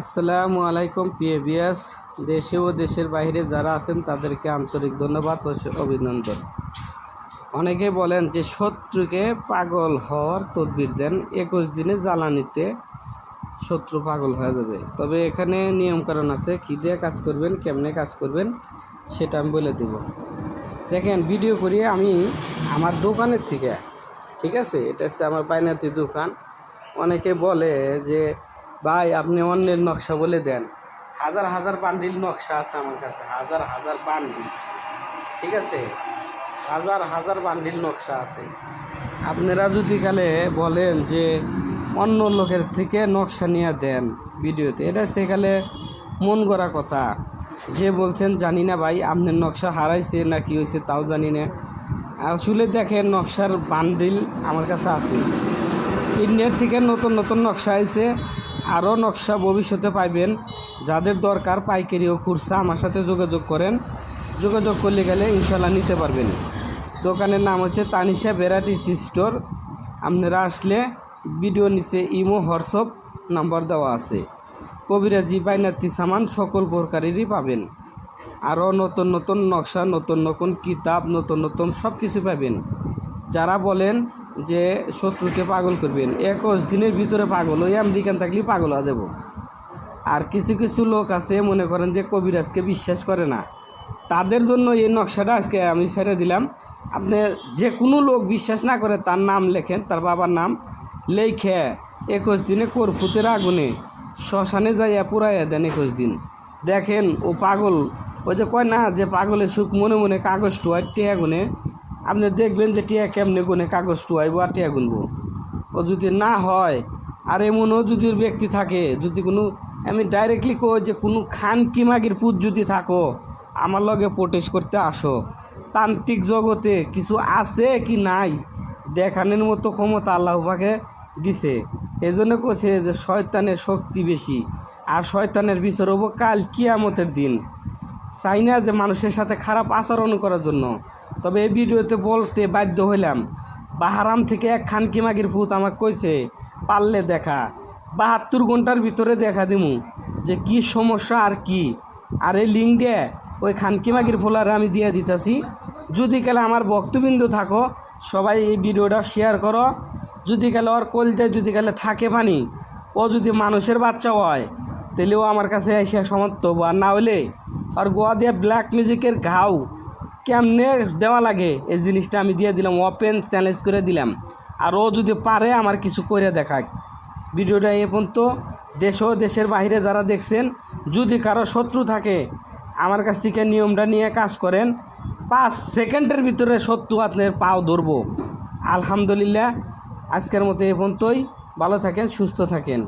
আসসালামু আলাইকুম পিএবিএস দেশে ও দেশের বাইরে যারা আছেন, তাদেরকে আন্তরিক ধন্যবাদ ও অভিনন্দন। অনেকে বলেন যে, শত্রুকে পাগল হওয়ার তদবির দেন, একুশ দিনে জ্বালানিতে শত্রু পাগল হয়ে যাবে। তবে এখানে নিয়মকানুন আছে, কী দিয়ে কাজ করবেন, কেমনে কাজ করবেন, সেটা আমি বলে দেব। দেখেন, ভিডিও করি আমি আমার দোকানের থেকে, ঠিক আছে? এটা হচ্ছে আমার বাইনাতি দোকান। অনেকে বলে যে ভাই, আপনি অন্যের নকশা বলে দেন। হাজার হাজার বান্ডিল নকশা আছে আমার কাছে, হাজার হাজার বান্ডিল। ঠিক আছে? হাজার হাজার বান্ডিল নকশা আছে। আপনারা যদি কালে বলেন যে অন্য লোকের থেকে নকশা নিয়ে দেন ভিডিওতে, এটা সেখানে মন গড়া কথা। যে বলছেন, জানি না ভাই, আপনার নকশা হারাইছে না কি হয়েছে তাও জানি না। আসলে দেখেন, নকশার বান্ডিল আমার কাছে আছে। ইন্ডিয়ার থেকে নতুন নতুন নকশা আইছে। আরও নকশা ভবিষ্যতে পাইবেন। যাদের দরকার পাইকারি ও খুরসা আমার সাথে যোগাযোগ করেন। যোগাযোগ করলে গেলে ইনশাল্লাহ নিতে পারবেন। দোকানের নাম হচ্ছে তানিশা ভ্যারাইটিস স্টোর। আপনারা আসলে ভিডিও নিচে ইমো, হোয়াটসঅ্যাপ নাম্বার দেওয়া আছে। কবিরাজি, বাইনাতি সামান সকল প্রকারেরই পাবেন। আরও নতুন নতুন নকশা, নতুন নতুন কিতাব, নতুন নতুন সব কিছু পাবেন। যারা বলেন যে শত্রুকে পাগল করবেন। একুশ দিনের ভিতরে পাগল, ওই আমেরিকান থাকলেই পাগল হয়ে যাব। আর কিছু কিছু লোক আছে, মনে করেন যে কবিরাজকে বিশ্বাস করে না। তাদের জন্য এই নকশাটা আজকে আমি সেরে দিলাম। আপনি যে কোনো লোক বিশ্বাস না করে তার নাম লেখেন, তার বাবার নাম লেখে, একুশ দিনে করফুতের আগুনে শ্মশানে যাইয়া পুরাইয়া দেন একুশ দিন। দেখেন ও পাগল। ওই যে কয় না, যে পাগলের সুখ মনে মনে কাগজ টুয়াই টিয়া গুনে আপনি দেখবেন যে টিয়া কেমনে গুনে, কাগজ টুয়াইব আর টিয়া গুনবো। ও যদি না হয়, আর এমনও যদি ব্যক্তি থাকে, যদি কোনো, আমি ডাইরেক্টলি কই যে কোনো খান কিমাগির পুত যদি থাকো, আমার লগে প্রোটেস্ট করতে আসো। তান্ত্রিক জগতে কিছু আছে কি নাই, দেখানোর মতো ক্ষমতা আল্লাহ পাকে দিছে। এই জন্য কছে যে শয়তানের শক্তি বেশি, আর শয়তানের বিচার হব কাল কিয়ামতের দিন। চাই না যে মানুষের সাথে খারাপ আচরণ করার জন্য। তবে এই ভিডিওতে বলতে বাধ্য হইলাম, বাহারাম থেকে এক খানকি মাগির ভূত আমাকে কইছে, পারলে দেখা, বাহাত্তর ঘণ্টার ভিতরে দেখা দিমু, যে কি সমস্যা আর কি আর এই লিঙ্ক দিয়ে ওই খানকি মাগির ফোলারে আমি দিয়ে দিতেছি, যদি কালে আমার বক্তবিন্দু থাকো, সবাই এই ভিডিওটা শেয়ার করো যদি কালে ওর কলতে যদি কালে থাকে পানি, ও যদি মানুষের বাচ্চা হয় তাহলে ও আমার কাছে এসে সমর্থ। আর না হলে আর গোয়া দিয়ে ব্ল্যাক মিউজিকের ঘাও কেমনে দেওয়া লাগে? এই জিনিসটা আমি দিয়ে দিলাম ওপেন চ্যালেঞ্জ করে দিলাম। আর ও যদি পারে, আমার কিছু করে দেখাক। ভিডিওটা এ পর্যন্ত। দেশ ও দেশের বাইরে যারা দেখছেন, যদি কারও শত্রু থাকে, আমার কাছ থেকে নিয়মটা নিয়ে কাজ করেন। পাঁচ সেকেন্ডের ভিতরে শত্রু আপনার পাও ধরবো। আলহামদুলিল্লাহ। আজকের মতো এ পর্যন্তই। ভালো থাকেন, সুস্থ থাকেন।